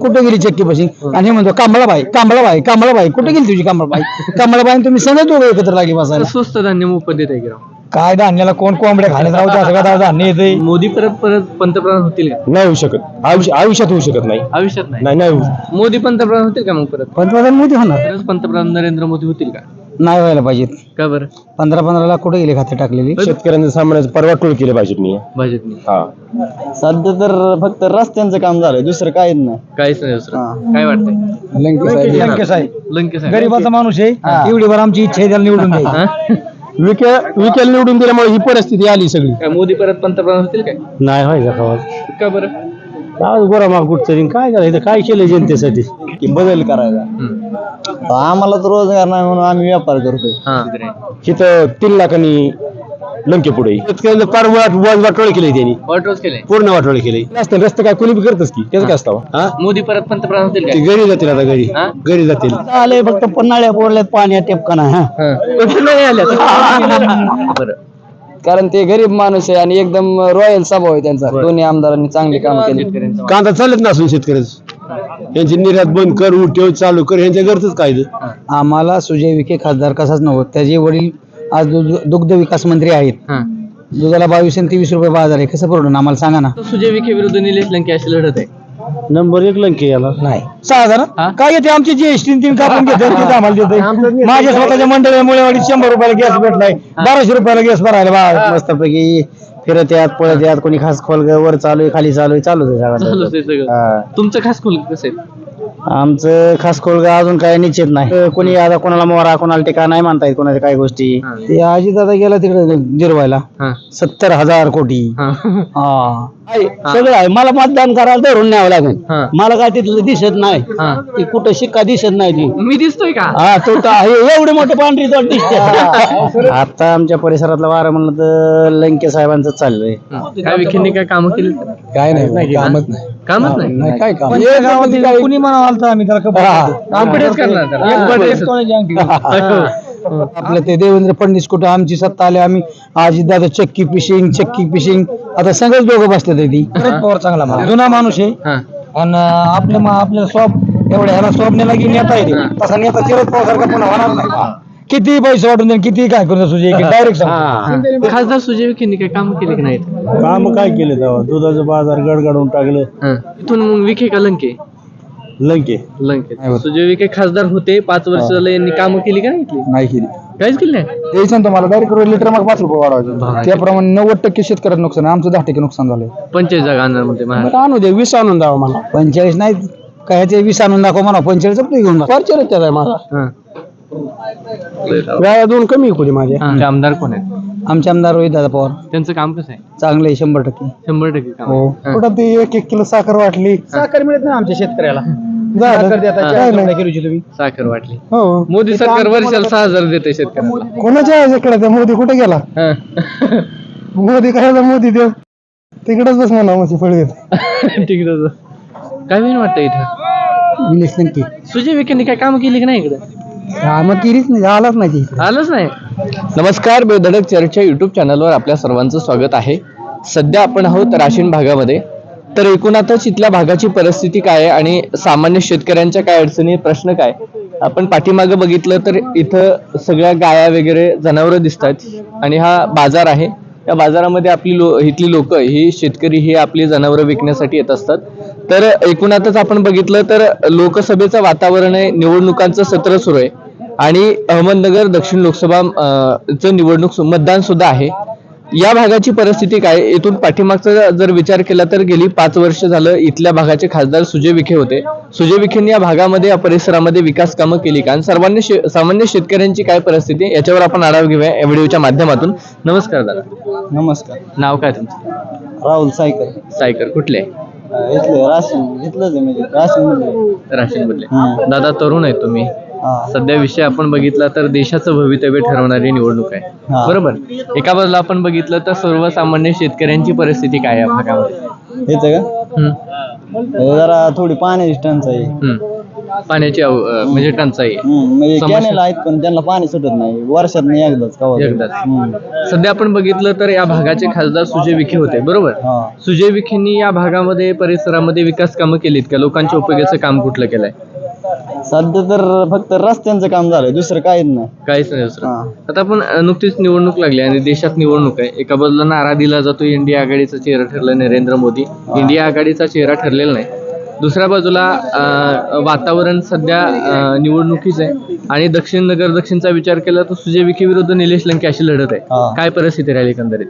कुठे गेली चक्की पशी आणि हे म्हणतो कांबळाबाई कांबळाबाई कांबळाबाई कुठे गेली तुझी कांबळाबाई? कांबळाबाई तुम्ही सगळे दोघं एकत्र लागली बसायला. स्वस्त धान्य मोफत देत आहे की राव? काय धान्याला कोण कोंबड्या खाण्यात राहू? असं का धान्य येते मोदी परत परत पंतप्रधान होतील का? नाही होऊ शकत. आयुष्य आयुष्यात होऊ शकत नाही. आयुष्यात नाही? नाही नाही होऊ. मोदी पंतप्रधान होतील का मग परत? पंतप्रधान मोदी होणार. खरंच पंतप्रधान नरेंद्र मोदी होतील का? नाही व्हायला पाहिजेत. का बरं? पंधरा पंधरा लाख कुठे गेले खाते टाकलेली? शेतकऱ्यांचं सामान्याचं परवा टोळ केलं पाहिजे मी भाजपने हा. सध्या तर फक्त रस्त्यांचं काम झालंय दुसरं काहीच नाही. काहीच नाही दुसरं. काय वाटतंय? लंकेश आहे लंकेश आहे. गरीबाचा माणूस आहे. एवढी भर आमची इच्छा आहे त्याला निवडून द्यायची. हा? विके विकेल निवडून दिल्यामुळे ही परिस्थिती आली सगळी. काय मोदी परत पंतप्रधान होतील काय? नाही व्हायचा खवा का बरं? गोरा माग कुठचं काय करायचं? काय केलं जनतेसाठी? की बदल करायचा. आम्हाला तर रोजगार नाही म्हणून आम्ही व्यापार करतोय. हा. तिथं तीन लाखांनी लंके पुढे. शेतकऱ्यांचं फार वाट वाटोळ केली त्यांनी. ऑटोच केले. पूर्ण वाटोळ केली. नसतं रस्ते काय कोणी बी करतच की? त्याचं काय असतं हा? मोदी परत पंतप्रधान होतील ते घरी जातील आता घरी. हा? घरी जातील. आले फक्त पन्हाळ्या पोरल्यात पाण्या टेपका नाही हा. बरं. कारण ते गरीब माणूस आहे आणि एकदम रॉयल स्वभाव आहे त्यांचा. दोन्ही आमदारांनी चांगली काम केली. कांदा चालत नसून शेतकऱ्याचं? यांची निर्यात बंद कर उठेव चालू कर यांच्या घरच काय आम्हाला सुजय विखे खासदार कसाच नव्हत त्याचे वडील आज दुग्ध विकास मंत्री आहेत. हा. दुधाला बावीस आणि तेवीस रुपये बाजार आहे. कसं परवडून आम्हाला सांगा ना. सुजय विखे विरुद्ध निलेश लंके अशी लढत आहे. नंबर एक लंके याला. नाही. सहा हजार? काय येते? आमची जीएसटी तीन कापून घेतो आम्हाला देते. माझ्या स्वतःच्या मंडळामुळे वाढीत शंभर रुपयाला गॅस भेटलाय. बाराशे रुपयाला गॅस भरायला बा मस्तपैकी फिरत यात पळत यात कोणी खास खोल वर चालू आहे खाली चालू आहे चालूच आहे चालूच सगळं. हा. तुमचं खास खोल कसं आहे? आमचं खास खोलगा अजून काय निश्चित नाही. कोणी आता कोणाला मोरा कोणाला टिका नाही म्हणता येत कोणाच्या काही गोष्टी. हा. ते आजी दादा गेला तिकडे जिरवायला. हा. सत्तर हजार कोटी. हा. हा. आहे, सगळं आहे. मला मतदान करायला धरून न्यावं लागेल. हा. मला काय तिथलं दिसत नाही. हा. ती कुठं शिक्का दिसत नाही ती. मी दिसतोय का? हा तो तर आहे, एवढे मोठे पांढरी तोंड दिसते. आता आमच्या परिसरातलं वारं म्हणलं तर लंके साहेबांचं चाललंय. काय विखेंनी काय कामं केली? काय नाही कामच नाही. कामच नाही? काय काम कुणी म्हणाल आम्ही त्याला कॉन्फिडन्स करणार त्याला. आपलं ते देवेंद्र फडणवीस कुठं आमची सत्ता आली आम्ही आजी दादा चक्की पिशिंग चक्की पिशिंग आता सगळेच दोघं बसले ते ती शरद पवार चांगला माणूस. जुना माणूस आहे. हा. आणि आपल्या मा- आपल्या स्वॉप एवढ्या ह्याला स्वॉप नेला की नेता येते तसा नेता शरद पवार सारखा पुन्हा होणार नाही. किती पैसे वाटून देईल किती काय करून सुजे डायरेक्ट खासदार सुजय विखेंनी काय काम केले की नाहीत? काम काय केलं तेव्हा? दुधाचं बाजार गडगडून टाकलं. हा. इथून मग विखे का लंके? लंके. लंके. सुजय विखे खासदार होते पाच वर्ष झाले यांनी कामं केली का नाही इथली? नाही केली. काहीच केली नाही द्यायचं ना तुम्हाला डायरेक्ट लिटर मग पाच रुपये वाढवायचं. त्याप्रमाणे नव्वद टक्के शेतकऱ्यांचं नुकसान आहे. आमचं दहा टक्के नुकसान झालंय. पंचायत जागा आणणार म्हणते महाराज. आणू दे वीस आणून द्यावं मला पंचेचाळीस नाही काय ते वीस आणून दाखव म्हणा पंचेचाळीस आपलं घेऊन पंचेचाळीस आहे माझा. हा. व्याया दोन कमी आहे माझे. हा. ते आमदार कोण आहेत? आमचे आमदार रोहित दादा पवार. त्यांचं काम कसं आहे? चांगले आहे शंभर टक्के. शंभर टक्के काम हो. हा. कुठं ते एक एक किलो साखर वाटली? साखर मिळत नाही आमच्या शेतकऱ्याला. साखर देता हा. तुम्ही. साखर वाटली. हो. मोदी सरकार वर्षाला सहा हजार देते शेतकऱ्याला कोणाच्या त्या मोदी कुठे गेला? हा. मोदी काय मोदी देव? तिकडेच बस म्हणा म्हणजे फळ ठीक आहे दादा. काय होईल वाटतं इथं? निलेश लंके. सुजय विखेंनी काय काम केली की नाही इकडे? मग केलीच नाही. आलाच नाही ती. आलंच नाही? नमस्कार बेधडक चर्चा युट्यूब चॅनलवर आपल्या सर्वांचं स्वागत आहे. सध्या आपण आहोत राशीन भागामध्ये. तर एकूणातच इथल्या भागाची परिस्थिती काय आहे आणि सामान्य शेतकऱ्यांच्या काय अडचणी प्रश्न काय? आपण पाठीमागं बघितलं तर इथं सगळ्या गाया वगैरे जनावरं दिसतात आणि हा बाजार आहे. या बाजारामध्ये आपली लो इथली लोक ही शेतकरी ही आपली जनावरं विकण्यासाठी येत असतात. तर एकूणातच आपण बघितलं तर लोकसभेचं वातावरण आहे निवडणुकांचं सत्र सुरू आहे आणि अहमदनगर दक्षिण लोकसभा चं निवडणूक मतदान सुद्धा आहे. या भागाची परिस्थिती काय? इथून पाठीमागचा जर विचार केला तर गेली पाच वर्ष झालं इथल्या भागाचे खासदार सुजय विखे होते. सुजय विखेंनी या भागामध्ये या परिसरामध्ये विकास कामं केली का? आणि सर्वांनी शे, सामान्य शेतकऱ्यांची काय परिस्थिती? याच्यावर आपण आढावा घेऊया या व्हिडिओच्या माध्यमातून. नमस्कार दादा. नमस्कार. नाव काय तुमचं? राहुल सायकर. सायकर. कुठले? इथलं राशन इथलंच आहे म्हणजे राशन राशीन बदले दादा तरुण आहे तुम्ही. सध्या विषय आपण बघितला तर देशाचं भवितव्य ठरवणारी निवडणूक आहे हा. बरोबर एका बाजूला आपण बघितलं तर सर्वसामान्य शेतकऱ्यांची परिस्थिती काय आहे या भागामध्ये येतं का हम्म, जरा थोडी पाण्याची टंचाई हम्म. पाण्याची अव- अं, म्हणजे टंचाई आहे. म्हणजे समस्या- कॅनेल आहेत पण त्यांना पाणी सुटत नाही वर्षात नाही एकदाच कवा तरी. एकदाच. हम्म. सध्या आपण बघितलं तर या भागाचे खासदार सुजय विखे होते बरोबर हा सुजय विखेंनी या भागामध्ये परिसरामध्ये विकास कामं केलीत का लोकांच्या उपयोगाचं काम कुठलं केलंय सध्या तर फक्त रस्त्यांचं काम झालंय दुसरं काहीच नाही. काहीच नाही दुसरं. हा. आता आपण अं, नुकतीच निवडणूक लागली आणि देशात निवडणूक आहे. एका बाजूला नारा दिला जातो इंडिया आघाडीचा चेहरा ठरला नरेंद्र मोदी. इंडिया आघाडीचा चेहरा ठरलेला नाही. दुसऱ्या बाजूला वातावरण सध्या निवडणुकीचं आहे आणि दक्षिण नगर दक्षिणचा विचार केला तर सुजय विखे विरुद्ध निलेश लंके अशी लढत आहे हा. काय परिस्थिती राहिली एकंदरीत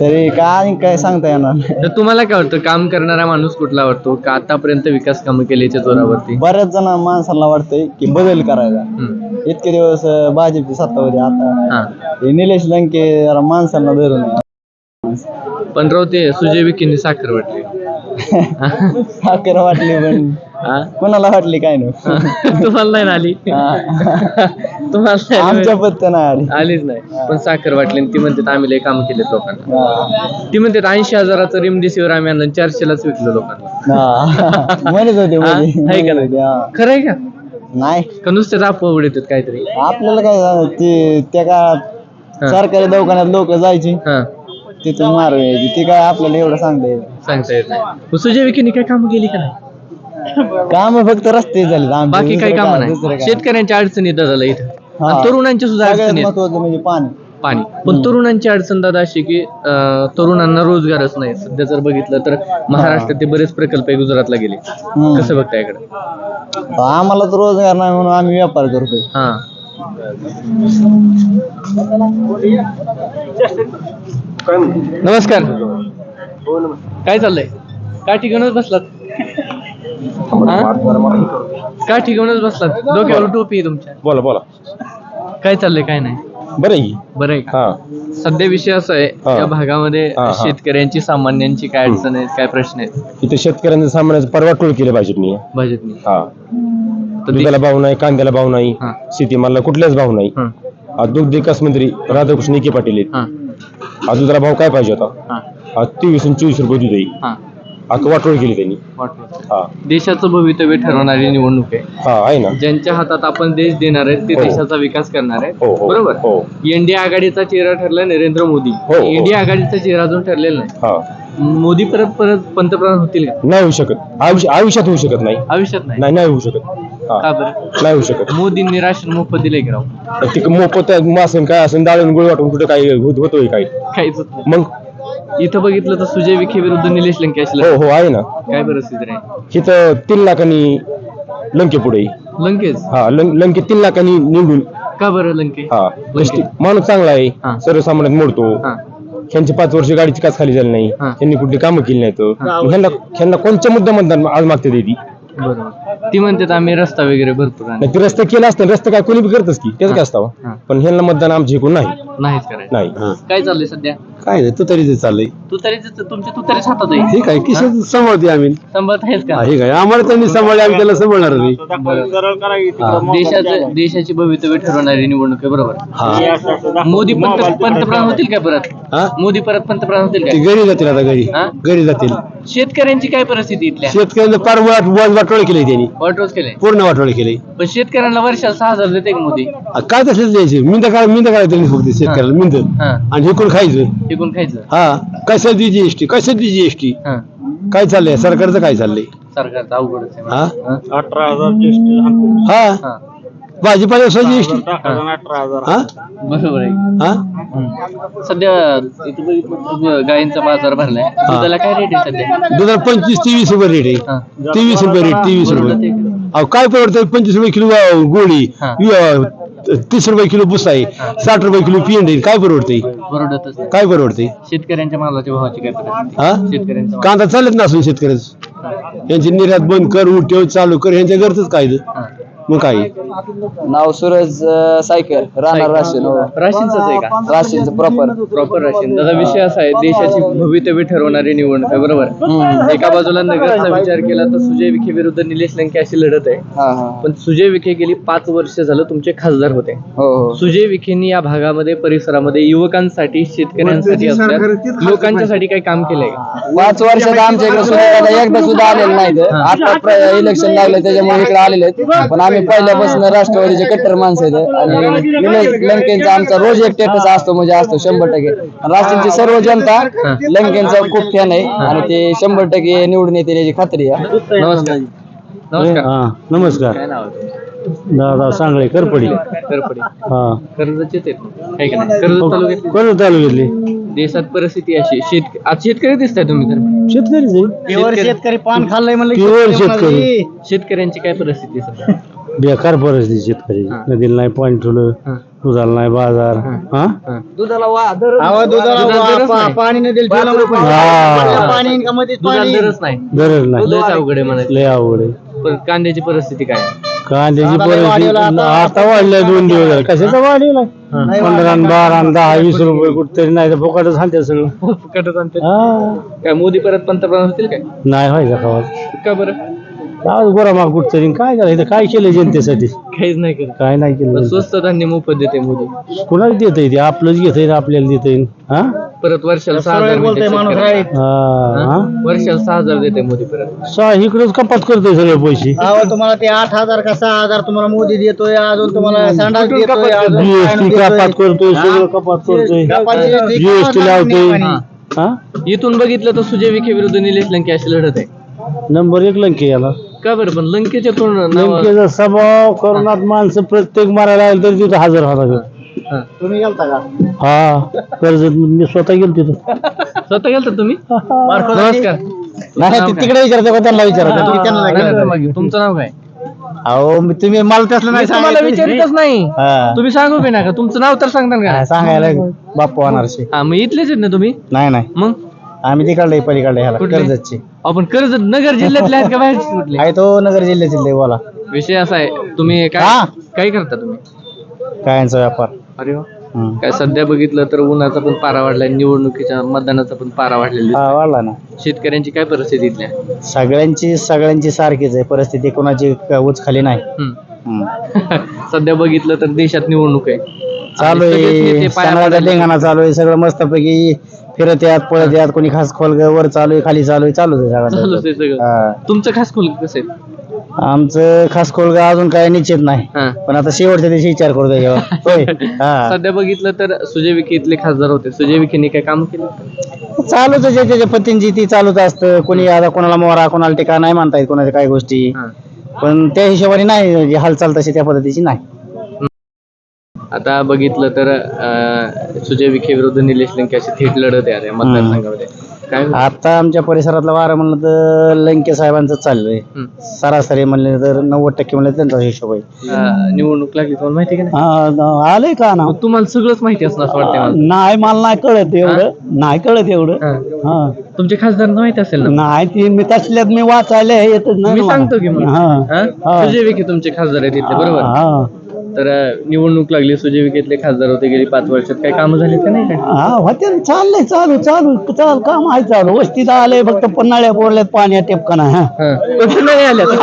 तरी काय काय सांगता येणार नाही. तर तुम्हाला काय वाटतं काम करणारा माणूस कुठला वाटतो का आतापर्यंत विकास कामं केल्याच्या जोरावरती बऱ्याच जण माणसांना वाटतंय की बदल करायचा हम्म. इतके दिवस अं, भाजपची सत्ता होती आता हा हे निलेश लंके जरा माणसांना धरून आहे. पण राव ते सुजय विखेंनी साखर वाटली साखर वाटली पण हा? कोणाला वाटली काय नाही तुम्हाला नाही ना आली. तुम्हाला नाही आली. आमच्या पत्त्या नाही आली आलीच नाही पण साखर वाटली आणि ती म्हणते आम्ही लय काम केलेत लोकांना हा. ती म्हणते ऐंशी हजाराचं रेमडेसिवीर आम्ही आणलं चारशेलाच विकलं लोकांना हा. म्हणत होते हा? मध्ये. आहे का म्हणत होते, हा. खरं आहे का नाही का नुसते राप उडत काहीतरी आपल्याला काय झालं, ते त्या काळात हा. सरकारी दवाखान्यात लोक जायची हा तिथून मारू यायची. ते काय आपल्याला एवढं सांगता येईल सांगता येत नाही. सुजय विखेंनी काय काम केली का नाही? काम फक्त रस्ते झाले आमचे, बाकी काही दुसरं काम दुसरं नाही. काय. शेतकऱ्यांच्या अडचणी येतात झालं इथं. हा. आणि तरुणांच्या सुद्धा सगळ्यात अडचणी आहेत. महत्वाचं म्हणजे पाणी. पाणी. पण तरुणांची अडचण दादा अशी की अं, तरुणांना रोजगारच नाही. सध्या जर बघितलं तर महाराष्ट्रात ते बरेच प्रकल्प आहे गुजरातला गेले. हम्म. कसं बघताय इकडे? आम्हाला तर रोजगार नाही म्हणून आम्ही व्यापार करतोय. हा. नमस्कार. काय चाललंय? काय ठिकाणच बसलात? हा? काय ठिकाणच बसलात? डोक्यावर टोपी आहे तुमच्या. बोला बोला. काय चाललंय काय नाही? बरं आहे. की? बरं आहे का? हा. सध्या विषय असा आहे हा. या भागामध्ये हा, हा. शेतकऱ्यांची सामान्यांची काय अडचण आहेत काय प्रश्न आहेत? इथे शेतकऱ्यांचं सामान्याचं परवाटोळ केलं भाजपनी. भाजपनी. हा. तर ते- दुधाला भाव नाही कांद्याला भाव नाही हा. शेतीमालाला कुठल्याच भाव नाही. हा, आज दुग्ध विकास मंत्री राधाकृष्ण विखे पाटील आहेत. हा, आज दुधाला भाव काय पाहिजे होता? हा, आज तेवीस आणि चोवीस रुपये दूध आहे. हा. आज वाटोळ केली त्यांनी. वाटलं. हा. देशाचं भवितव्य ठरवणारी निवडणूक आहे. हा आहे ना. ज्यांच्या हातात आपण देश देणार आहेत ते हो. देशाचा विकास करणार आहेत. हो हो बरोबर? हो. इंडिया आघाडीचा चेहरा ठरला नरेंद्र मोदी. हो. इंडिया आघाडीचा चेहरा अजून ठरलेला नाही. मोदी परत परत पंतप्रधान होतील का? नाही होऊ शकत. आयुष्य आयुष्यात होऊ शकत नाही. आयुष्यात नाही. नाही नाही होऊ शकत. का बरं? नाही होऊ शकत. मोदींनी राशन मोफत दिले की राव? ते मोफत मासन काय असेल डाळून गुळ वाटून कुठे काय होत होतोय काय काहीच होत नाही. मग? इथं बघितलं तर सुजय विखे विरुद्ध निलेश लंके हो. हो आहे ना. काय परिस्थिती राहील इथं तीन लाखांनी लंके पुढे. लंकेच? हा लं- लंके तीन लाखांनी निवडून. का बरं लंके? हा लंके. माणूस चांगला हा. आहे सर्वसामान्यात मोडतो. हा. त्यांची पाच वर्ष गाडीची काच खाली झाली नाही. हा. त्यांनी कुठली कामं केली नाहीत. ह्यांना ह्यांना कोणत्या मुद्दा मतदान आज मागते ती? बरोबर. ती म्हणते आम्ही रस्ता वगैरे भरपूर. नाही ते रस्ता केला असतं रस्ता काय कोणी बी करतच की त्याचं काय असतं. पण ह्यांना मतदान आमचे कोण नाही. नाहीच करायचं. नाही. काय चाललंय सध्या? काय नाही तू तरी ते चाललंय. तू तरी तुमच्या तू तरीच हातात आहे. ठीक आहे किशन सांभाळते आम्ही. संभत आहेस का? हे काय आम्हाला त्यांनी सांभाळले आम्ही त्याला सांभाळणार नाही. देशाचं देशाची भवितव्य ठरवणारी निवडणूक आहे बरोबर. हा. मोदी पंत- पंतप्रधान होतील का परत? हा? मोदी परत पंतप्रधान होतील ते का घरी जातील आता घरी. हा? घरी जातील. शेतकऱ्यांची काय परिस्थिती इथल्या? शेतकऱ्यांना फार वाट वाट वाटोळे केले त्यांनी. वाटोच केले पूर्ण वाटोळे केले. पण शेतकऱ्यांना वर्षाला सहा हजार देते का मोदी? आ, काय तसंच द्यायचे? मिंद काय मिंद काय त्यांनी फक्त शेतकऱ्याला मिंद हा. आणि हे कोण खायचं? टिकून खायचं. हा. कशाची जीएसटी कशाची जीएसटी हा. काय चाललंय? सरकारचं काय चाललंय? सरकारचं अवघडच आहे. हा? हा? हा. हा. भाजीपाला हा. बरोबर आहे. हा? हम्म. सध्या इथं बघितलं गायींचा बाजार भरलाय. काय रेट आहे सध्या? दुधाला पंचवीस तेवीस रुपये रेट आहे. हा. तेवीस रुपये रेट तेवीस बरोबर रुपये. अहो काय परवडतं पंचवीस रुपये किलो अं, गोळी. हा. अं, तीस रुपये किलो पुसा आहे. साठ रुपये किलो पिंड आहे. काय परवडते. काय परवडते शेतकऱ्यांच्या मालाच्या भावाची काय परिस्थिती हा? शेतकऱ्यांचा माल. कांदा चालत नसून शेतकऱ्याचं. यांची निर्यात बंद कर उठेव चालू कर यांच्या घरच काय हा. मग काय? नाव सूरज अं, सायकर राहणार राशीन हो. राशींचंच आहे का? राशीनचं प्रॉपर प्रॉपर राशीन. दादा विषय असा आहे देशाची भवितव्य ठरवणारी निवडणूक आहे बरोबर? एका बाजूला नगरचा विचार केला तर सुजय विखे विरुद्ध निलेश लंके अशी लढत आहे. हा हा पण सुजय विखे गेली पाच वर्ष झालं तुमचे खासदार होते. हो हो. सुजय विखेंनी या भागामध्ये परिसरामध्ये युवकांसाठी शेतकऱ्यांसाठी असल्या लोकांच्यासाठी काही काम केलंय का? पाच वर्षात आमच्या इकडे सुद्धा एकदा सुद्धा आलेलं नाही आता इलेक्शन लागलं त्याच्यामुळे इकडे आलेले आहेत. पण आम्ही पहिल्यापासून राष्ट्रवादीचे कट्टर माणसं आहेत आणि निलेश लंकेंचा आमचा रोज एक टेटस असतो म्हणजे असतो शंभर टक्के. राष्ट्रीयची सर्व जनता लंकेंचा खूप फॅन आहे आणि ते शंभर टक्के निवडून येते याची खात्री आहे. नमस्कार. हा. दादा सांगळे करपडी. करपडे. हा. कर्जचे ते. आहे का नाही? कर्ज तालुक्यात? कोण तालुक्यातली. देशात परिस्थिती अशी शेत आज शेतकरी दिसताय तुम्ही तर. शेतकरीच आहे. शेतकरी- शेतकरी पान खाल्लंय म्हणलं प्युअर शेतकरी शेतकऱ्यांची काय परिस्थिती आहे सध्या? बेकार परिस्थिती शेतकरी. हा. नदीला नाही पाणी ठेवलं हा. दुधाला नाही बाजार. हा. दुधाला वा दर अहो, दुधाला दुधाला वा- दरच पा- नाही. पाणी नाही दिलं ठेवलं म्हणून हा. पाणी इनका मध्येच दुधाला पाणी. दरच नाही. गरज नाही. लयच अवघड आहे म्हणायचं. लय आवड आहे. पण कांद्याची परिस्थिती काय? आहे? कांद्याची आता लय परिस्थिती वाढीला आता- आता वाढलंय दोन दिवस झाले. कशाचा वाढीला. पंधरा आणि बारा आणि दहा वीस रुपये कुठतरी नाही तर फुकटच सांगते सगळं. फुकटच आणतात. हा. काय मोदी परत पंतप्रधान होतील काय? नाही व्हायचा खावा का बरं? आज गोरा माग कुठतरी काय करायचं काय केलं जनतेसाठी? काहीच नाही करत काय नाही केलं. स्वस्त धान्य मोफत देते मोदी. कुणाला देत ते? आपलंच घेत आपल्याला देत हा? परत वर्षाला सहा हजार मिळते शेतकऱ्याला. हा, हा? हा? वर्षाला सहा हजार देते मोदी परत. सहा इकडेच कपात करतोय सगळे पैसे. अहो तुम्हाला ते आठ हजार का सहा हजार तुम्हाला मोदी देतोय अजून तुम्हाला संडास देतोय अजून जीएसटी कपात देतोय. करतोय सगळं कपात करतोय. कपात GST जीएसटी लावतोय. हा. हा? इथून बघितलं तर सुजय विखे विरुद्ध निलेश लंके अशी लढत आहे. नंबर एक लंके याला. का बरं? पण लंकेच्या तोंड नाव- लंकेचा स्वभाव करोनात माणसं प्रत्येक मारायला आले तरी तिथं हजर होता हा. तुम्ही गेलता का? हा. कर्ज मी स्वतः गेलो तिथं. स्वतः गेलता तुम्ही? नमस्कार. नाही ते तिकडे विचारतो का त्यांना विचारतो तुम्ही त्यांना नाही नाही, विचारत. नाही, तुमचं नाव काय? अहो मी- तुम्ही मला तसलं नाही तुम्हाला सांगायचं. विचारितच नाही. हा. तुम्ही सांगू बी नका. तुमचं नाव तर सांगता का? काय सांगायला बाप्पा होणारशी. हा मग इथलेच आहेत ना तुम्ही? नाही नाही. मग? आम्ही तिकडले पलीकडले ह्याला कुठले? कर्जतची. आपण कर्ज नगर जिल्ह्यातले आहेत का बाहेर कुठले आहे तो नगर जिल्ह्यातील बोला विषय असा आहे तुम्ही काय हा. काय करता तुम्ही कायांचा व्यापार अरे वा हम्म. काय सध्या बघितलं तर उन्हाचा पण पारा वाढलाय निवडणुकीच्या मतदानाचा पण पारा वाढलेला हा वाढला ना. शेतकऱ्यांची काय परिस्थिती इथल्या सगळ्यांची सगळ्यांची सारखीच आहे परिस्थिती कोणाची क- उच खाली नाही हम्म. हम्म. सध्या बघितलं तर देशात निवडणूक आहे चालू सगळेच आहे नेते पाया सणाचा पडायला- धिंगाणा चालू आहे सगळं मस्तपैकी फिरत यात पळत यात कोणी खास खोल वर चालू आहे खाली चालू आहे चालूच आहे चालूच सगळं आहे सगळं. हा. तुमचं खास खोल कसं आहे? आमचं खास खोलगा अजून काय निश्चित नाही. हा. पण आता शेवटच्या दिवशी विचार करतो त्याच्यावर होय. हा. सध्या बघितलं तर सुजय विखे इथले खासदार होते. सुजय विखेंनी काय काम केलं? चालूच आहे ज्याच्या पत्तींची ती चालूच असतं. कोणी आता कोणाला मोरा कोणाला टिका नाही म्हणता येत कोणाच्या काही गोष्टी. हा. पण त्या हिशोबाने नाही जी हालचाल तशी त्या पद्धतीची नाही. आता बघितलं तर सुजय विखे विरुद्ध निलेश लंके अशी थेट लढत आहे मतदारसंघामध्ये काय? आता आमच्या परिसरातला वारं म्हणलं तर लंके साहेबांचं चाललंय. सरासरी म्हणले तर नव्वद टक्के म्हणलं त्यांचा हिशोब आहे अं, निवडणूक लागली तुम्हाला माहिती आहे का नाही? आलंय का ना मग तुम्हाला सगळंच माहिती असणार असं वाटतंय मला नाही मला नाही कळत एवढं. नाही कळत एवढं हा. हा तुमचे खासदार माहिती असेल ना नाही ती मी तसल्यात मी वाचायला येतच मी सांगतो की मग हा हा? हा. सुजय विखे तुमचे खासदार आहेत इथले बरोबर हा तर निवडणूक लागली सुजय विखेतले खासदार होते गेली पाच वर्षात. काही कामं झालीत का नाही काय हा होते ना, चाललंय चालू चालू चाल काम आहे चालू. वस्तीत आलंय फक्त पन्हाळ्या पोरल्यात पाण्यात टेपका नाही हा. पण नाही आल्या विषय.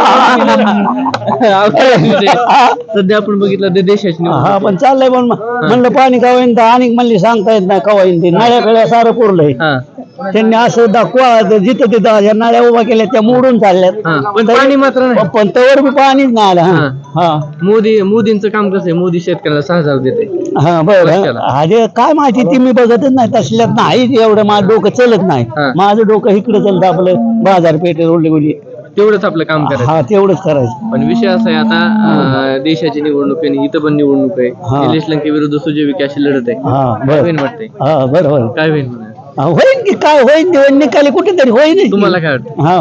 सध्या आपण बघितलं ते देशाची हा पण चाललंय पण म- म्हणलं पाणी का होईन तर आणि म्हणली सांगता येत नाही कवा येईन ते नाळ्याकडे सारं पुरलंय हा. त्यांनी असं दाखवा जिथं तिथं या नाळ्या उभा केल्या त्या मोडून चालल्यात. पण पाणी मात्र नाही. पण तवर बी पाणीच नाही आलं हा. हा. मोदी मोदींचं काम कसं आहे? मोदी शेतकऱ्याला सहा हजार देते हा बरं. वर्षाला. अरे काय माहिती ती मी बघतच नाही तसल्यात नाही एवढं. माझं डोकं चलत नाही. हा. माझं डोकं इकडे चालतं आपलं बाजारपेठेत ओढली गोडी तेवढंच आपलं काम करायचं. हा तेवढंच करायचं. पण विषय असा आहे आता अं, देशाची निवडणूक आहे आणि इथं पण निवडणूक आहे. हा. निलेश लंके विरुद्ध सुजय लढत आहे. हा काय बर होईल वाटतंय? हा बरोबर काय होईल होईन की काय होईन ते निकाली कुठेतरी होईन तुम्हाला काय वाटतं? हा.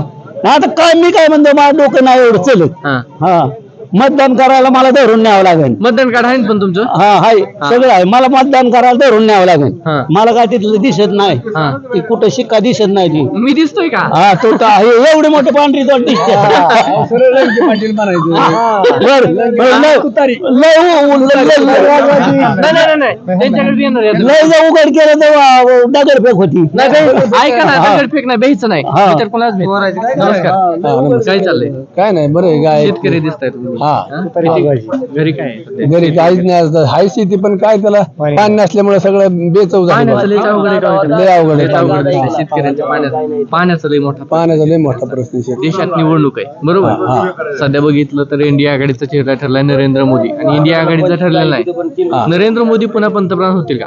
आता काय मी काय म्हणतो माझं डोकं नाही एवढं चलत. हा. हा. मतदान करायला मला धरून न्यावं लागेल. मतदान कार्ड आहे ना पण तुमचं? हा हाय. सगळं आहे. मला मतदान करायला धरून न्यावं लागेल. हा. मला काय तिथलं दिसत नाही. हा. ती कुठं शिक्का दिसत नाही ती. मी दिसतोय का? हा तो तर आहे. एवढी मोठी पांढरी तोंड दिसते. बर बर, लय- लय उ- उ- लय- लय- लय वाजवायची. नाही नाही नाही, नाही. त्यांच्याकडे येणार आहे. लय जर उघड केलं तेव्हा दगड फेक होती. नाही ऐका ना दगड फेक नाही बेहीचं नाही. हा. विचार कोणाच भेट नमस्कार. काय चाललंय? काय नाही बरं काय शेतकरी दिसताय तुम्ही. हा. घरी काय आहे सध्या? घरी काहीच नाही असतं हाय शेती पण काय त्याला पाणी नसल्यामुळे सगळं बेचव झालं पाण्याचं लय अवघड आहे? लय अवघड आहे. लय अवघड आहे. शेतकऱ्यांच्या पाण्यात पाण्याचा लय मोठा पाण्याचा लय मोठा प्रश्न आहे शेती. देशात निवडणूक आहे बरोबर सध्या बघितलं तर इंडिया आघाडीचा चेहरा ठरलाय नरेंद्र मोदी आणि इंडिया आघाडीचा ठरलेला नाही हा. नरेंद्र मोदी पुन्हा पंतप्रधान होतील का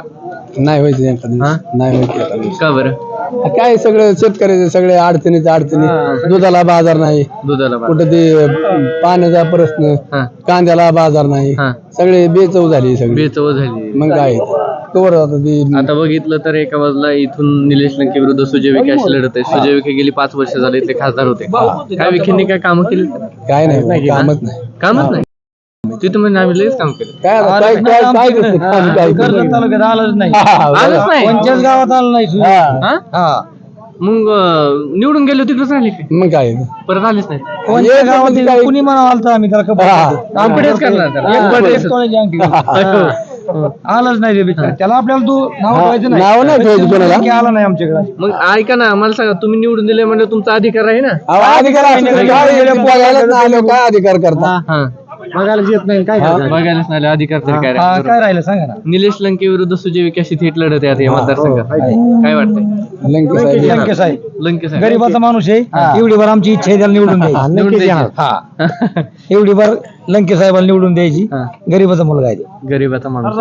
नाही व्हायचं एखाद्या हा? नाही व्हायचं एखाद्या दिवशी. का बरं काय सगळं शेतकऱ्याचे सगळे अडचणीच अडचणी. दुधाला बाजार नाही. दुधाला कुठं ते पाण्याचा प्रश्न हा. कांद्याला बाजार नाही. हा. सगळे बेचव झाली सगळी. बेचव झाली. मग काय? कवर आता ते आता बघितलं तर एका बाजूला इथून निलेश लंके विरुद्ध सुजय विखे अशी लढत आहे. सुजय विखे गेली पाच वर्ष झाले इथले खासदार होते. काय विखेंनी काय कामं केली? काय नाही. कामच नाही. कामच नाही. तिथं म्हणजे आम्ही लगेच काम केलं. काय आता काय काय काय करते? काम काय करते? तालुक्यात आलंच नाही. हा, आलंच नाही? पंचायत गावात आलं नाही हा? हा? मग अं, निवडून गेलो तिकडेच राहिले काय मग काय? परत आलेच नाही. कोणत्या एक गावात म्हणजे काय- कुणी म्हणावं आलतं आम्ही? त्याला हा. आमकडेच करणार त्याला. एक आमकडेच. बडेच कोणाची अंगठी घालतो. आलंच नाही ते बिचारा. त्याला आपल्याला तू नाव ठेवायचं नाव नाही ठेवायचं कोणाला. की आला नाही आमच्याकडे. मग ऐका ना मला सांगा तुम्ही निवडून दिले म्हणजे तुमचा अधिकार आहे ना? अहो, अधिकार असतो तर काय बघायलाच नाही आलो, काय अधिकार करता हा. बघायला येत नाही काय करायचं? बघायलाच नाही अधिकार तरी काय हा, राहिला? काय राहिलं सांगा ना. निलेश लंके विरुद्ध सुजय विखे अशी थेट लढत आहे आता या मतदारसंघात. काय वाटतंय? लंके साहेब लंकेश आहे लंके. साहेब गरीबाचा माणूस आहे एवढी बार आमची इच्छा आहे त्याला निवडून द्यायची. हा. एवढी बार लंके साहेबाला निवडून द्यायची. हा. गरीबाचा मुलगा आहे तो. गरीबाचा माणूस.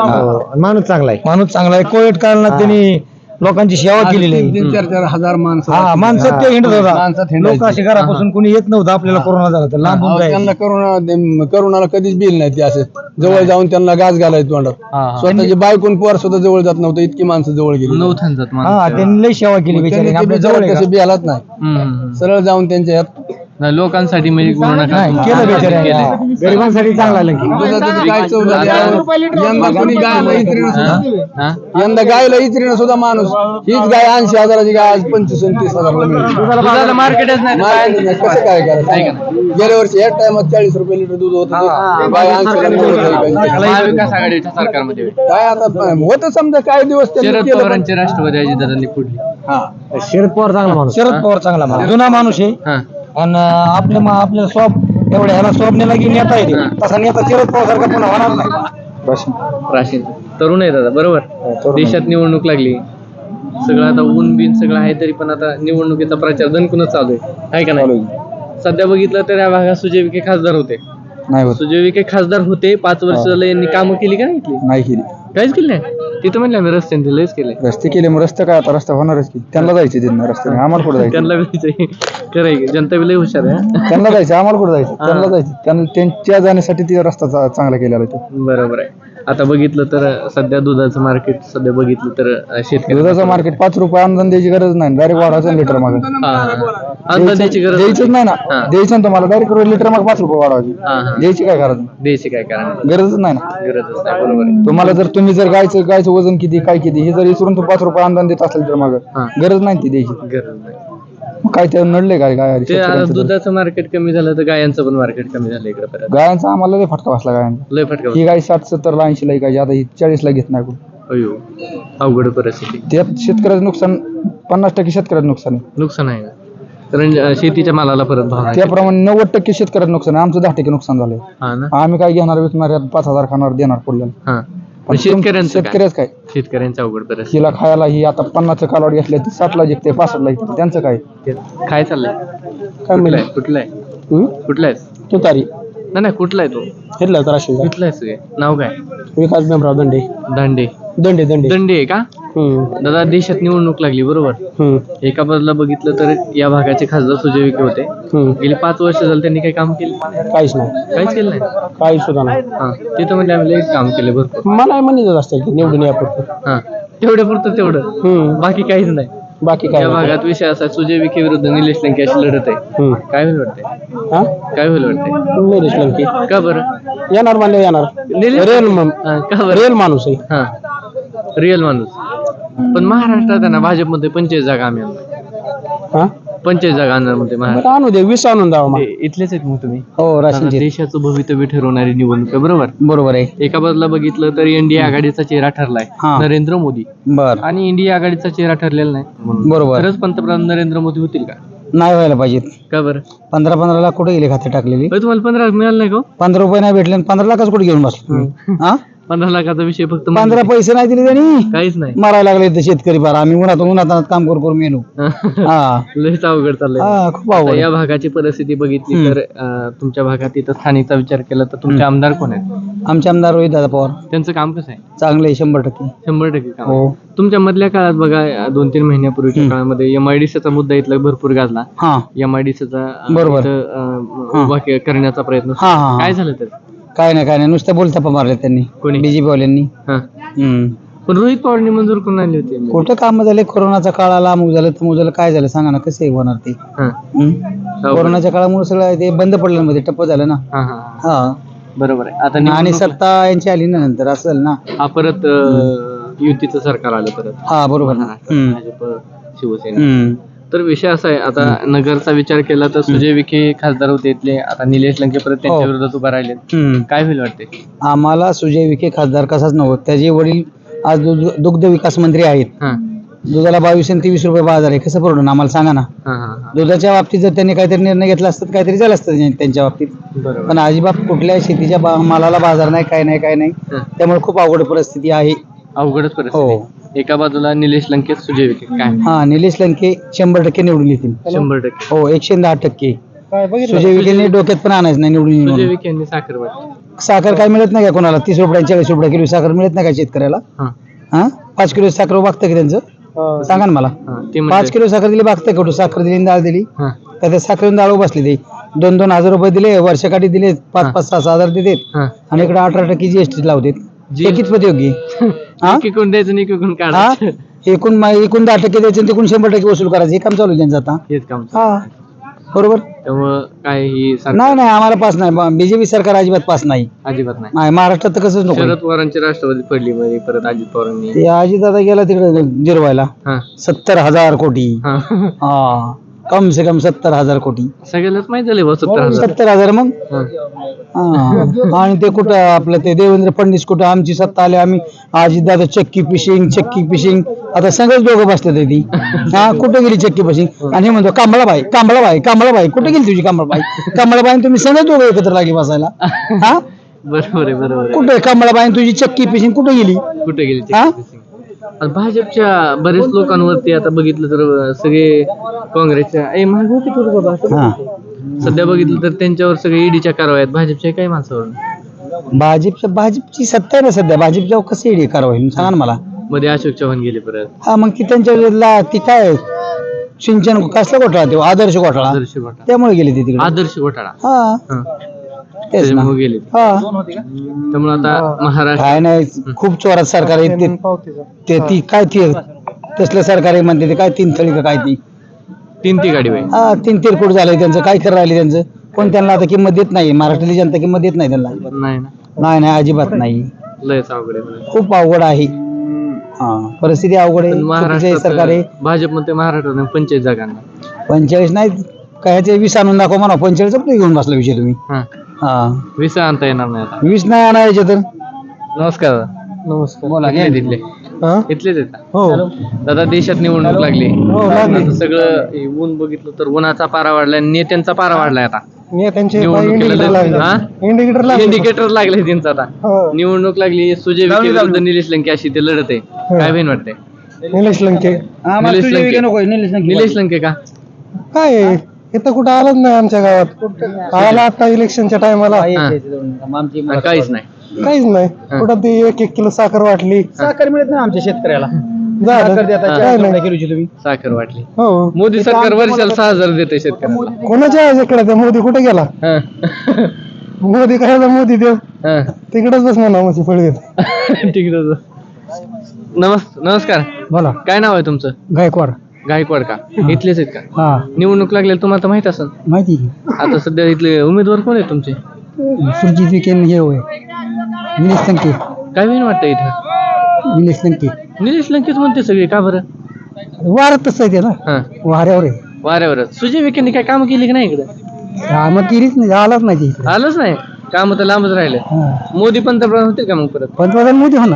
माणूस चांगला आहे. माणूस चांगला आहे. कोविड काळात त्यांनी लोकांची सेवा केलेली आहे. तीन चार चार हजार माणसं हा माणसात ते हिंडत माणसात होता. हिंडायचे. लोक असे घरापासून कोणी येत नव्हतं आपल्याला कोरोना झाला तर लांबून जायचं. त्यांना करोना करोनाला कधीच बिल नाही ते असे. जवळ जाऊन त्यांना गाज घालायचं तोंडात स्वतःची बायकोन पोर सुद्धा जवळ जात नव्हतं इतकी माणसं जवळ गेली. जात हा माणूस त्यांनी लई सेवा केली त्यांनी बिचारी ते आपल्या बिचारे जवळ आहे कसे का? बिहालात नाही. हम्म, हम्म. सरळ जाऊन त्यांच्या ह्यात नाही, लोकांसाठी म्हणजे कोरोना नाही, केलं केलंय. गरिबांसाठी चांगला आहे लंके दुधाचं काय चव झाली अहो, यंदा कोणी गायला इत्रीनं सुद्धा हा? यंदा गायला इत्रीनं सुद्धा माणूस. हीच गाय ऐंशी हजाराची गाय आज पंचवीस आणि तीस हजारला मिळते. दुधाला मार्केटच नाही. तर मार्केट काय? नाही, कसं काय करायचं? गेल्या वर्षी एक टायमात चाळीस रुपये लिटर दूध होत. गाय. महाविकास आघाडीच्या सरकारमध्ये काय आता होत समजा काय दिवस त्यांनी शरद केलं पण- पवारांची राष्ट्रवादी अजितदादांनी फुडली हा. शरद पवार चांगला माणूस. शरद पवार चांगला माणूस. जुना माणूस आहे. हा. आणि आपल्या मा- आपल्याला स्वाब एवढ्या ह्याला स्वप्नाला की नेता येते तसा नेता शरद पवार सारखा पुन्हा होणार नाही. राशीन. तरुण आहे दादा बरोबर? देशात निवडणूक लागली. सगळं आता ऊन बिन सगळं आहे तरी पण आता निवडणुकीचा प्रचार दणकूनच चालू आहे. आहे का नाही? सध्या बघितलं तर या भागात सुजय विखे खासदार होते. नाही होत. सुजय विखे खासदार होते पाच वर्ष झालं यांनी कामं केली का नाही केली नाही केली. काहीच केली नाही? तिथं म्हणलं आम्ही रस्त्यांचे लयच केले रस्ते केले मग रस्ते काय आता? रस्ता होणारच की. त्यांना जायचे तिथं रस्त्याने आम्हाला कुठं जायचं त्यांना बी कराय जनता बी लय हुशार आहे. त्यांना जायचं आम्हाला कुठं जायचं त्यांना जायचं त्यांना त्यांच्या जाण्यासाठी ते रस्ता चा- चांगला केलेला आहे तो. बरोबर आहे. आता बघितलं तर सध्या दुधाचं मार्केट सध्या बघितलं तर शेतकरी दुधाचं मार्केट पाच रुपये अनुदान द्यायची गरज नाही. डायरेक्ट वाढवायचं लिटर माग. द्यायची गरज द्यायचंच नाही. हा. ना. द्यायचं ना तुम्हाला डायरेक्ट लिटर माग पाच रुपये वाढवायची हा हा. द्यायची काय करायचं द्यायची काय कारण? गरजच नाही ना. गरजच नाही बरोबर आहे. तुम्हाला जर तुम्ही जर गायचं गायचं वजन किती काय किती हे जर विसरून तू पाच रुपये अनुदान देत असेल तर मग हा. गरज नाही ती द्यायची. गरज नाही. काय ते नडले काय काय ते आता दुधाचं मार्केट कमी झालं तर गायांचं पण मार्केट कमी झालं इकडे परत. गायांचा आम्हाला लय फटका बसला गायांचा. लय फटका ही गाय साठ सत्तर ला ऐंशी ला आता ही चाळीस ला घेत नाही कोण अयो अवघड परिस्थिती. त्यात शेतकऱ्याचं नुकसान पन्नास टक्के शेतकऱ्याचं नुकसान आहे. नुकसान आहे कारण अं, शेतीच्या मालाला परत भाव नाही त्याप्रमाणे नव्वद टक्के शेतकऱ्याचं नुकसान आहे. आमचं दहा टक्के नुकसान झालंय. हा ना? आम्ही काय घेणार विकणार यात पाच हजार खाणार देणार पुढल्याला हा. पण शेतकऱ्यांचं काय? शेतकऱ्याच काय? शेतकऱ्यांचं अवघड परिस्थिती. हिला खायला ही आता पन्नासचं कालवड घेतलं ती साठला जिंकते पासष्टला जिंकते. त्यांचं काय? काय चाललंय? काय कुठला आहे कुठला आहे कुठला आहे तू तारी. नाही नाही कुठला आहे तो? हेरला तर असेल कुठला नाव काय? विकास भीमराव दंडे. दांडे. दंडे दंडे. दंडे आहे का? हम्म. दादा देशात निवडणूक लागली बरोबर? हम्म. एका बाजूला बघितलं तर या भागाचे खासदार सुजय विखे होते. हम्म. गेली पाच वर्ष झालं त्यांनी काही काम केलं काहीच नाही. काहीच केलं नाही? काहीच सुद्धा नाही. हा तिथं म्हणजे आम्ही लई काम केले भरपूर. मला म्हणत असतं की निवडून या पुरतं. हा तेवढं पुरतं तेवढं. हम्म. बाकी काहीच नाही. बाकी काय या नाही. भागात विषय असा सुजय विखे विरुद्ध निलेश लंके अशी लढत आहे. हम्म. काय होईल वाटतंय? हा? काय होईल वाटतंय? निलेश लंके. का बरं? येणार म्हणले येणार. निलेश? रेल हा, का बरं? रेल माणूस आहे. हा. रिअल माणूस. पण महाराष्ट्रात आहे ना भाजपमध्ये पंचेचाळीस जागा आम्ही आणणार. हा? पंचेचाळीस जागा आणणार म्हणते महाराष्ट्र. आणू दे वीस आणून द्यावा मग. इथलेच आहेत मग तुम्ही. हो देशाचं भवितव्य ठरवणारी निवडणूक आहे बरोबर? बरोबर आहे. एका बाजूला बघितलं तर एनडीए आघाडीचा चेहरा ठरलाय हा. नरेंद्र मोदी. बर. आणि इंडिया आघाडीचा चेहरा ठरलेला नाही म्हणून. बरोबर. खरंच पंतप्रधान नरेंद्र मोदी होतील का? नाही व्हायला पाहिजेत. का बरं? पंधरा पंधरा लाख कुठे गेले खाते टाकलेली? तुम्हाला पंधरा मिळालं नाही का हो? पंधरा रुपये नाही भेटले आणि पंधरा लाखच कुठे घेऊन बसले तुम्ही? हा? पंधरा लाखाचा विषय फक्त पंधरा पैसे नाही दिले त्यांनी. काहीच नाही. मारायला लागले ते शेतकरी बार. आम्ही उन्हात उन्हात काम करू करू मेनू हा. लयच अवघड चाललंय. हा खूप आता आवड या भागाची परिस्थिती बघितली तर अं, तुमच्या भागात इथं स्थानिकचा विचार केला तर तुमचे आमदार कोण आहेत? आमचे आमदार रोहित दादा पवार. त्यांचं काम कसं आहे? चांगले आहे शंभर टक्के. शंभर टक्के काम हो. तुमच्या मधल्या काळात बघा दोन तीन महिन्यापूर्वीच्या काळामध्ये एम आय चा मुद्दा इथला भरपूर गाजला. हा. एम आय बरोबर. उभा के- करण्याचा प्रयत्न. हा हा हा. काय झालं तर? काय नाही काय नाही. नुसतं बोलथापा मारले त्यांनी. कोणी? बीजेपी वाल्यांनी हा. पण रोहित पवारनी मंजूर करून आणली होती. कुठं काम झाले कोरोनाचा काळ आला अमुक झालं तमुक झालं काय झालं सांगा ना कसे होणार ते? हा. हम्म? कोरोनाच्या काळामुळे सगळं ते बंद पडलं मध्ये टप्प झालं ना. हा हा. हा. बरोबर आहे. आता आणि निवडणूक- सत्ता यांची आली ना नंतर असेल ना. हा परत अं, युतीचं सरकार आलं परत. हा बरोबर. ना हम्म. भाजप शिवसेना. हम्म. तर विषय असा आहे आता नगरचा विचार केला तर सुजय विखे खासदार होते इथले आता निलेश लंके परत त्यांच्या हो. विरोधात उभा राहिले. काय होईल वाटते आम्हाला सुजय विखे खासदार कसाच नव्हतं त्याचे वडील आज दुध- दुग्ध विकास मंत्री आहेत. हा. दुधाला बावीस आणि तेवीस रुपये बाजार आहे कसं परवडून आम्हाला सांगा ना. हा हा हा. दुधाच्या बाबतीत जर त्यांनी काहीतरी निर्णय घेतला असता तर काहीतरी झालं असतं त्यां- त्यांच्या बाबतीत. बरोबर. पण अजिबात कुठल्या शेतीच्या बा- मालाला बाजार नाही काय नाही काय नाही. हा. त्यामुळे खूप अवघड परिस्थिती आहे. अवघडच हो. परिस्थिती एका बाजूला निलेश लंके सुजय विखे. काय? हा निलेश लंके शंभर टक्के निवडून येतील. शंभर टक्के. हो एकशे दहा टक्के. सुजय विखेने डोक्यात पण आणायचं नाही निवडून येईल सुजय म्हणून. विखे यांनी साखर वाटली साखर काय मिळत नाही का कोणाला? तीस रुपये चाळीस रुपये किलो साखर मिळत नाही का शेतकऱ्याला? हा. हा? पाच किलो साखर बघतं की त्यांचं? सांगा ना मला. हा ते पाच म्हणजे किलो साखर दिली बघतं कुठं? साखर दिली आणि डाळ दिली. हा. तर त्या साखरेन डाळ बसली ते. दोन दोन हजार रुपये दिले वर्षाकाठी दिले पाच पाच सहा सहा हजार देतात. हा. आणि इकडे अठरा टक्के जीएसटी लावतात. ते कितपत योग्य. हा? द्यायचं आणि इकडून हा? काढायचं. एकूण मा- एकूण दहा टक्के द्यायचे आणि तिकडून शंभर टक्के वसूल करायचं. हे काम चालू आहे त्यांचं आता. हेच काम हा. बरोबर? त्यामुळं काय ही सरकार नाही नाही आम्हाला पास नाही. बीजेपी सरकार अजिबात पास नाही. अजिबात नाही. नाही महाराष्ट्रात तर कसंच नको. शरद पवारांची राष्ट्रवादी पडली मध्ये परत अजित पवारांनी. ते आजी दादा गेला तिकडे जिरवायला हा. सत्तर हजार कोटी. हा. हा. कम से कम सत्तर हजार कोटी. सगळ्यालाच माहीत झाले भाऊ सत्तर हजार. सत्तर हजार मग? हा. आणि ते कुठं आपलं ते देवेंद्र फडणवीस कुठं आमची सत्ता आली आम्ही आजी दादा चक्की फिशिंग चक्की फिशिंग आता सगळेच दोघं बसले ते ती हा कुठे गेली चक्की फिशिंग आणि हे म्हणतो कांबळाबाई कांबळाबाई कांबळाबाई कुठे गेली तुझी कांबळाबाई? कांबळाबाई आणि तुम्ही सगळेच दोघं एकत्र लागली बसायला. हा? बरोबर आहे बरोबर आहे. कुठे कांबळाबाई आणि तुझी चक्की फिशिंग कुठे गेली? कुठे गेली ते हा? भाजपच्या बरेच लोकांवरती आता बघितलं तर सगळे काँग्रेसच्या ए होते बाबा असं हा. सध्या बघितलं तर त्यांच्यावर सगळे ईडीच्या कारवाई आहेत. भाजपच्या काही माणसावर? भाजपच्या भाजपची सत्ता आहे ना सध्या. भाजपच्या कशी येडी कारवाई सांगा ना मला. मध्ये अशोक चव्हाण गेले परत. हा मग ती त्यांच्या ला- ती काय? सिंचन कसला घोटाळा ते? आदर्श घोटाळा. आदर्श घोटाळा. त्यामुळे गेली ती तिकडे. आदर्श घोटाळा. हा. हा. तेच ना. त्याच्यामुळे गेले ते. हा त्यामुळे आता महाराष्ट्र काय नाही खूप चोरात सरकार आहे. ते- ते ती काय ती तसलं सरकार आहे म्हणते ते काय तीन थळी का काय ती? तीन ती गाडी बाई. हा तीन तिरकूट झालंय त्यांचं. काय खरं राहिले त्यांचं? पण त्यांना आता किंमत देत नाही. महाराष्ट्रातली जनता किंमत देत नाही त्यांना. नाही ना. नाही नाही अजिबात नाही. लयच अवघड आहे. खूप अवघड आहे. हा परिस्थिती अवघड आहे. चुकीचं सरकार आहे. महाराष्ट्रात भाजपमध्ये महाराष्ट्रात पंचायत जागांना. पंचेचाळीस नाही काय ते वीस आणून दाखवा म्हणा. पंचेचाळीस घेऊन बसला विषय तुम्ही. हा. हा. विसा आणता येणार नाही आता. वीस नाही आणायचे तर? नमस्कार. नमस्कार. बोला इथले. तिथले इथलेच आहेत? हो. दादा देशात निवडणूक लागली. हो, लागली. आता सगळं हे ऊन बघितलं तर उन्हाचा पारा वाढलाय नेत्यांचा पारा वाढलाय आता. त्यांचे निवडणुकीला हा? इंडिकेटर इंडिकेटर लागले त्यांचं आता. निवडणूक लागली. सुजय विखे विरुद्ध निलेश लंके अशी ते लढत आहे. काय बहीण वाटते निलेश लंके. निलेश लंके. निलेश लंके निलेश लंके का? काय आहे? इथं कुठं आलंच नाही आमच्या गावात. आला आता इलेक्शनच्या टायमाला. काहीच नाही. काहीच नाही. कुठं ती एक एक किलो साखर वाटली. साखर मिळत नाही आमच्या शेतकऱ्याला. झालं. काय नाही किलोची तुम्ही. साखर वाटली. हो. मोदी सरकार वर्षाला सहा हजार देते शेतकऱ्याला. कोणाच्या इकडे त्या मोदी कुठे गेला? हा. मोदी काय मोदी देव हा. तिकडेच बस म्हणा म्हणजे फळ ठीक आहे नमस् नमस्कार. बोला. काय नाव आहे तुमचं? गायकवाड. गायकवाड का? इथलेच आहेत का? हा. निवडणूक लागलेली तुम्हाला तर माहीत असेल. माहिती आता सध्या इथले उमेदवार कोण आहेत तुमचे? सुरजित विके हे होय. निलेश लंके. काय होईल वाटतं इथं? निलेश लंके. निलेश लंकेच म्हणते सगळे का बरं? वारत तसं आहे ते ना हा. वाऱ्यावर आहे. वाऱ्यावरच. सुजय विखेंनी काय काम केली की नाही इकडे? कामं केलीच नाही आलाच नाही ते इकडे आलंच नाही? काम तर लांबच राहिले. हा. मोदी पंतप्रधान होतील का मग परत? पंतप्रधान मोदी होणार.